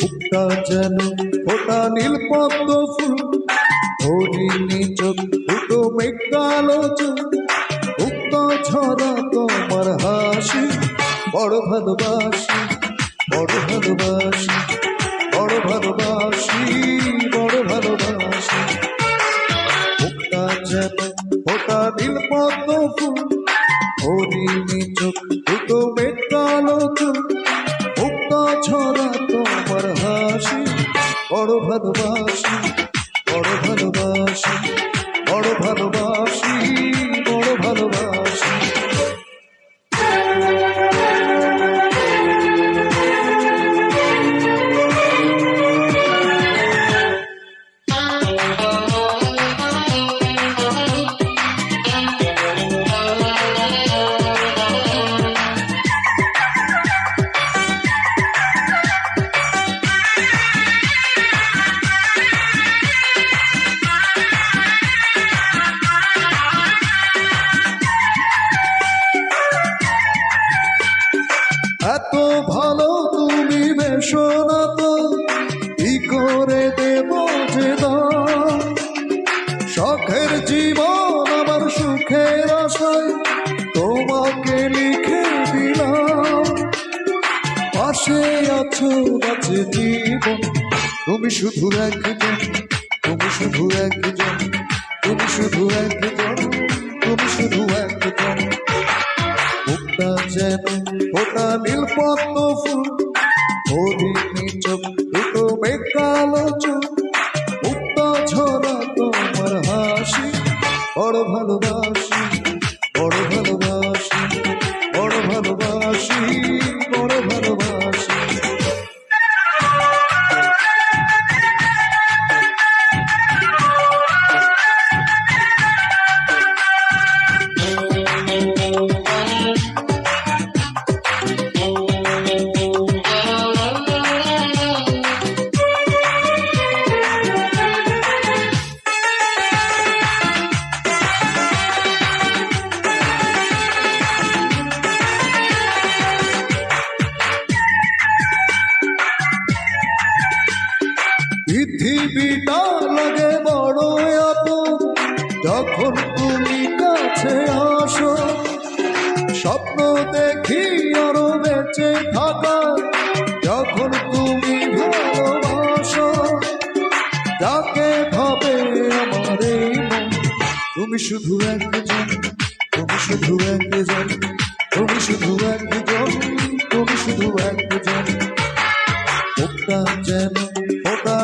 বুকটা যেন ফোটা নীল পদ্ম ফুল। হরিণী চোখ, ফুটো মেঘালো চোখ। বুকটা ছড়া তোমার হাসি, বড় ভালোবাসি বড় ভালোবাসি। বড় তুমি বেশো না তো, কি করে দেব যে শখের জীবন আমার সুখের আশায় তোমাকে লিখে দিলাম। পাশে আছো আছে জীবন, তুমি শুধু একজন, তুমি শুধু একজন, তুমি শুধু একজন, তুমি শুধু একজন। মুক্তা যেন ওটা নীল পদ্ম ফুল হরিণী চোখ দুটো বেকালো চোখ। পৃথিবীটা লাগে বড় আপন যখন তুমি কাছে আসো, স্বপ্ন দেখি আরও বেঁচে থাকা। যখন তুমি ভালোবাসো, যাকে ভাবে আমার এই মন। তুমি শুধু একজন, তুমি শুধু একজন, তুমি শুধু একজন, তুমি শুধু একজন। মুক্তা যেন ওটা